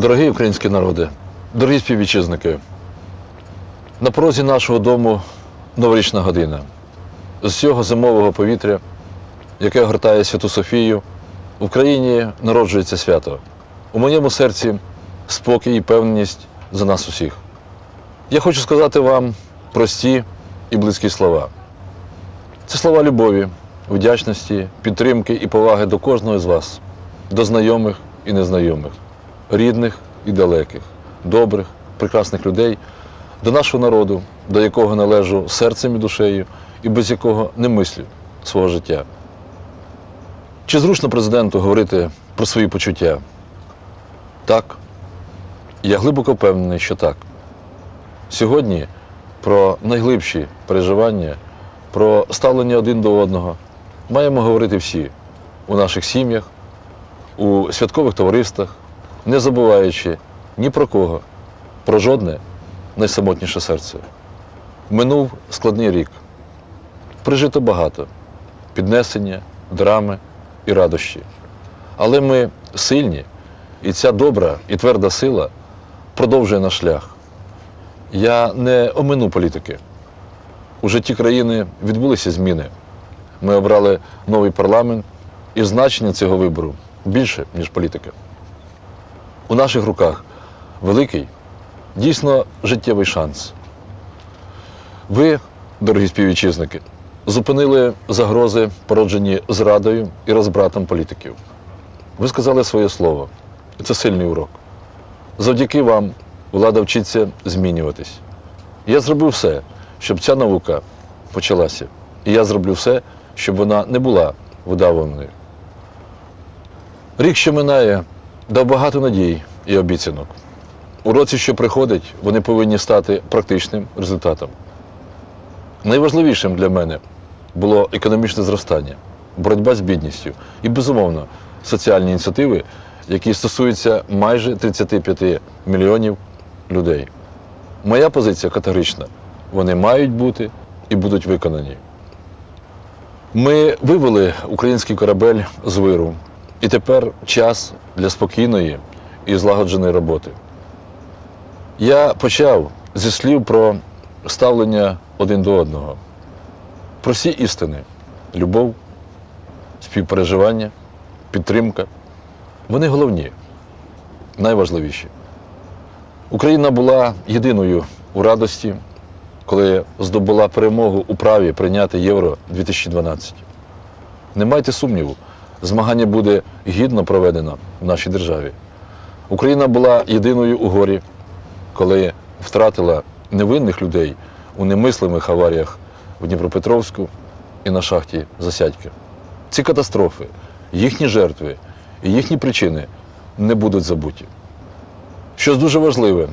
Дорогий український народи, дорогі співвітчизники, на порозі нашого дому новорічна година. З цього зимового повітря, яке огортає Святу Софію, в Україні народжується свято. У моєму серці спокій і певність за нас усіх. Я хочу сказати вам прості і близькі слова. Це слова любові, вдячності, підтримки і поваги до кожного з вас, до знайомих і незнайомих, рідних і далеких, добрих, прекрасних людей, до нашого народу, до якого належу серцем і душею, і без якого не мислю свого життя. Чи зручно президенту говорити про свої почуття? Так. Я глибоко впевнений, що так. Сьогодні про найглибші переживання, про ставлення один до одного маємо говорити всі у наших сім'ях, у святкових товариствах, не забуваючи ні про кого, про жодне найсамотніше серце. Минув складний рік. Прижито багато піднесення, драми і радощі. Але ми сильні, і ця добра і тверда сила продовжує наш шлях. Я не омину політики. У житті країни відбулися зміни. Ми обрали новий парламент, і значення цього вибору більше, ніж політика. У наших руках великий, дійсно життєвий шанс. Ви, дорогі співвітчизники, зупинили загрози, породжені зрадою і розбратом політиків. Ви сказали своє слово. Це сильний урок. Завдяки вам влада вчиться змінюватись. Я зробив все, щоб ця наука почалася. І я зроблю все, щоб вона не була видавленою. Рік, що минає, дав багато надій і обіцянок. У році, що приходить, вони повинні стати практичним результатом. Найважливішим для мене було економічне зростання, боротьба з бідністю і, безумовно, соціальні ініціативи, які стосуються майже 35 мільйонів людей. Моя позиція категорична. Вони мають бути і будуть виконані. Ми вивели український корабель з виру, і тепер час для спокійної і злагодженої роботи. Я почав зі слів про ставлення один до одного. Прості істини любов, співпереживання, підтримка. Вони головні, найважливіші. Україна була єдиною у радості, коли здобула перемогу у праві прийняти Євро 2012. Не майте сумніву, змагання буде гідно проведено в нашій державі. Україна була єдиною у горі, коли втратила невинних людей у немислимих аваріях в Дніпропетровську і на шахті Засядьки. Ці катастрофи, їхні жертви і їхні причини не будуть забуті. Щось дуже важливе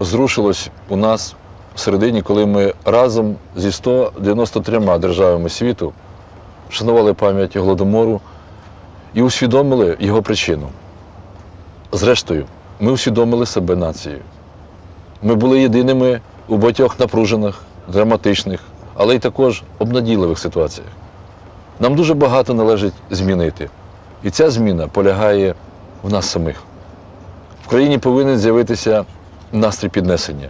зрушилось у нас в середині, коли ми разом зі 193 державами світу вшанували пам'ять Голодомору і усвідомили його причину. Зрештою, ми усвідомили себе нацією. Ми були єдиними у багатьох напружених, драматичних, але й також обнадійливих ситуаціях. Нам дуже багато належить змінити. І ця зміна полягає в нас самих. В країні повинен з'явитися настрій піднесення.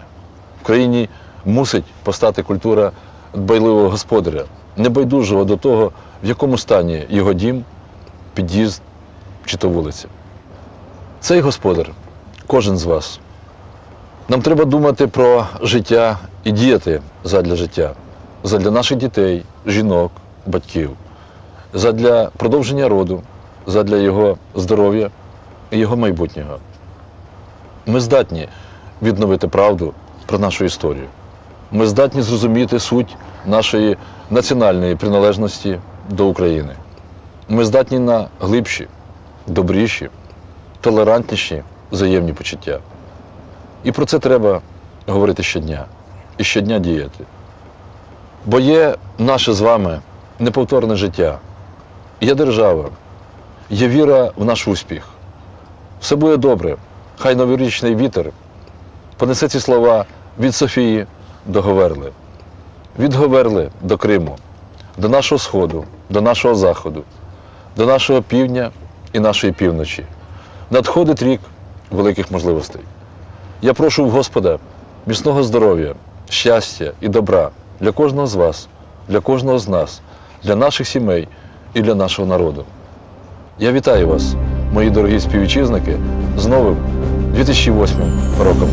В країні мусить постати культура дбайливого господаря, небайдужого до того, в якому стані його дім, під'їзд чи то вулиця. Цей господар, кожен з вас. Нам треба думати про життя і діяти задля життя, задля наших дітей, жінок, батьків, задля продовження роду, задля його здоров'я і його майбутнього. Ми здатні відновити правду про нашу історію. Ми здатні зрозуміти суть нашої національної приналежності до України. Ми здатні на глибші, добріші, толерантніші взаємні почуття. І про це треба говорити щодня і щодня діяти. Бо є наше з вами неповторне життя, є держава, є віра в наш успіх. Все буде добре, хай новорічний вітер понесе ці слова від Софії до Говерли, від Говерли до Криму, до нашого сходу, до нашого заходу, до нашого півдня і нашої півночі. Надходить рік великих можливостей. Я прошу в Господа міцного здоров'я, щастя і добра для кожного з вас, для кожного з нас, для наших сімей і для нашого народу. Я вітаю вас, мої дорогі співвітчизники, з новим 2008 роком.